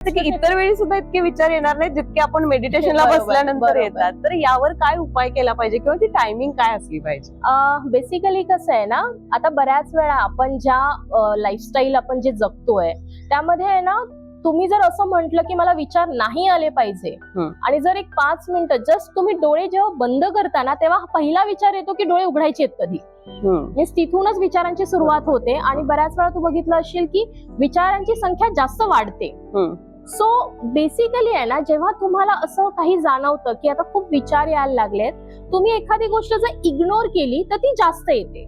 की इतर वेळी सुद्धा इतके विचार येणार नाहीत जितके आपण मेडिटेशनला बसल्यानंतर. येतात. तर यावर काय उपाय केला पाहिजे किंवा ती टायमिंग काय असली पाहिजे? बेसिकली कसं आहे ना आता बऱ्याच वेळा आपण ज्या लाईफस्टाईल आपण जे जगतोय त्यामध्ये आहे ना तुम्ही जर असं म्हंटल की मला विचार नाही आले पाहिजे. आणि जर एक पाच मिनिटं जस्ट तुम्ही डोळे जेव्हा बंद करता ना तेव्हा पहिला विचार येतो की डोळे उघडायचे आहेत कधी. मीन्स तिथूनच विचारांची सुरुवात होते आणि बऱ्याच वेळा तू बघितलं असेल की विचारांची संख्या जास्त वाढते. सो बेसिकली आहे ना जेव्हा तुम्हाला असं काही जाणवतं की आता खूप विचार यायला लागलेत तुम्ही एखादी गोष्ट जर इग्नोर केली तर ती जास्त येते.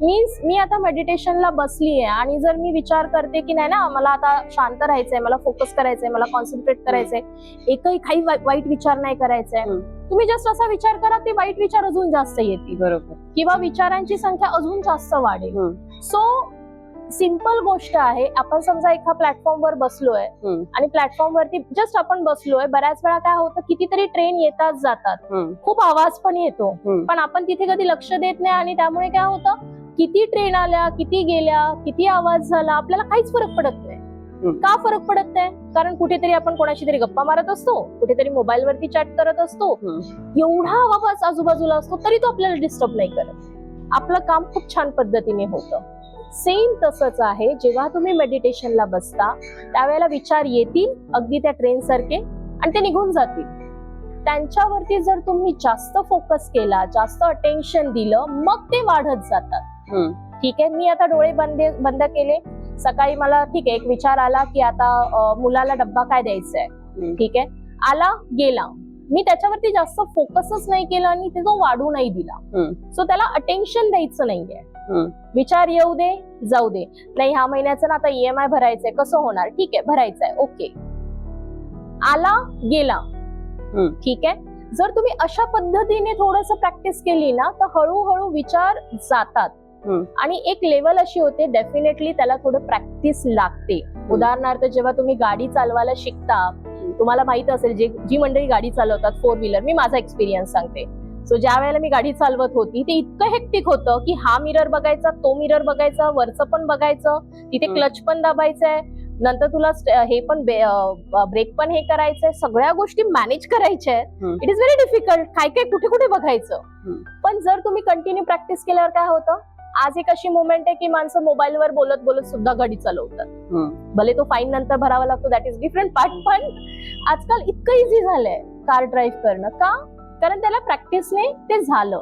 मीन्स मी आता मेडिटेशनला बसली आहे आणि जर मी विचार करते की नाही ना मला आता शांत राहायचंय मला फोकस करायचंय मला कॉन्सन्ट्रेट करायचंय एकही काही वाई- वाईट विचार नाही करायचंय हम्म. तुम्ही जस्ट असा विचार करा ते वाईट विचार अजून जास्त येतील. बरोबर. किंवा विचारांची संख्या अजून जास्त वाढेल. सो सिंपल गोष्ट आहे आपण समजा एका प्लॅटफॉर्मवर बसलोय आणि प्लॅटफॉर्म वरती जस्ट आपण बसलोय बऱ्याच वेळा काय होतं कितीतरी ट्रेन येतात जातात. खूप आवाज पण येतो. पण आपण तिथे कधी लक्ष देत नाही आणि त्यामुळे काय होतं किती ट्रेन आल्या किती गेल्या किती आवाज झाला आपल्याला काहीच फरक पडत नाही. का फरक पडत नाही? कारण कुठेतरी आपण कोणाशी तरी गप्पा मारत असतो कुठेतरी मोबाईल वरती चॅट करत असतो. एवढा आवाज आजूबाजूला असतो तरी तो आपल्याला डिस्टर्ब नाही करत. आपलं काम खूप छान पद्धतीने होतं. सेम तसंच आहे. जेव्हा तुम्ही मेडिटेशनला बसता त्यावेळेला विचार येतील अगदी त्या ट्रेन सारखे आणि ते निघून जातील. त्यांच्यावरती जर तुम्ही जास्त फोकस केला जास्त अटेन्शन दिलं मग ते वाढत जातात. ठीक आहे मी आता डोळे बंद बंद केले. सकाळी मला ठीक आहे एक विचार आला की आता मुलाला डब्बा काय द्यायचा आहे. ठीक आहे. आला गेला. मी त्याच्यावरती जास्त फोकसच नाही केला आणि ते वाढू नाही दिला. सो त्याला अटेन्शन द्यायचं नाहीये. विचार येऊ दे जाऊ दे. नाही ह्या महिन्याचं ना आता ईएमआय भरायचंय. कसं होणार? ठीक आहे भरायचंय. ओके. आला गेला. ठीक आहे? जर तुम्ही अशा पद्धतीने थोडस प्रॅक्टिस केली ना तर हळूहळू विचार जातात. आणि एक लेवल अशी होते डेफिनेटली त्याला थोडं प्रॅक्टिस लागते. उदाहरणार्थ जेव्हा तुम्ही गाडी चालवायला शिकता तुम्हाला माहीत असेल जे जी मंडळी गाडी चालवतात फोर व्हीलर मी माझा एक्सपिरियन्स सांगते. सो ज्या वेळेला मी गाडी चालवत होती ते इतकं हेक्टिक होतं की हा मिरर बघायचा तो मिरर बघायचा वरचं पण बघायचं तिथे. क्लच पण दाबायचंय नंतर तुला हे पण ब्रेक पण हे करायचंय सगळ्या गोष्टी मॅनेज करायच्या आहेत. इट इज व्हेरी डिफिकल्ट काय काय कुठे कुठे बघायचं. पण जर तुम्ही कंटिन्यू प्रॅक्टिस केल्यावर काय होतं आज एक अशी मुवमेंट आहे की माणसं मोबाईलवर बोलत बोलत सुद्धा गाडी चालवतात. भले तो फाईन नंतर भरावा लागतो दॅट इज डिफरंट पार्ट पण आजकाल इतकं इझी झालंय कार ड्राईव्ह करणं का कारण त्याला प्रॅक्टिसने ते झालं.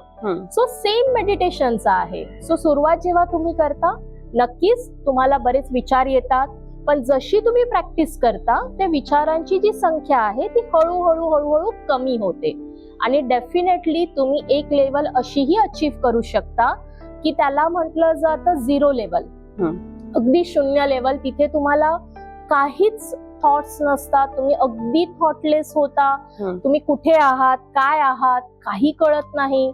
सो सेम मेडिटेशनचं आहे. सो सुरुवात जेव्हा तुम्ही करता नक्कीच तुम्हाला बरेच विचार येतात. पण जशी तुम्ही प्रॅक्टिस करता त्या विचारांची जी संख्या आहे ती हळूहळू हळूहळू कमी होते. आणि डेफिनेटली तुम्ही एक लेवल अशीही अचीव्ह करू शकता की त्याला म्हटलं जातं झिरो लेवल. अगदी शून्य लेवल तिथे तुम्हाला काहीच थॉट्स नसतात. तुम्ही अगदी थॉटलेस होता. तुम्ही कुठे आहात? काय आहात? काही कळत नाही.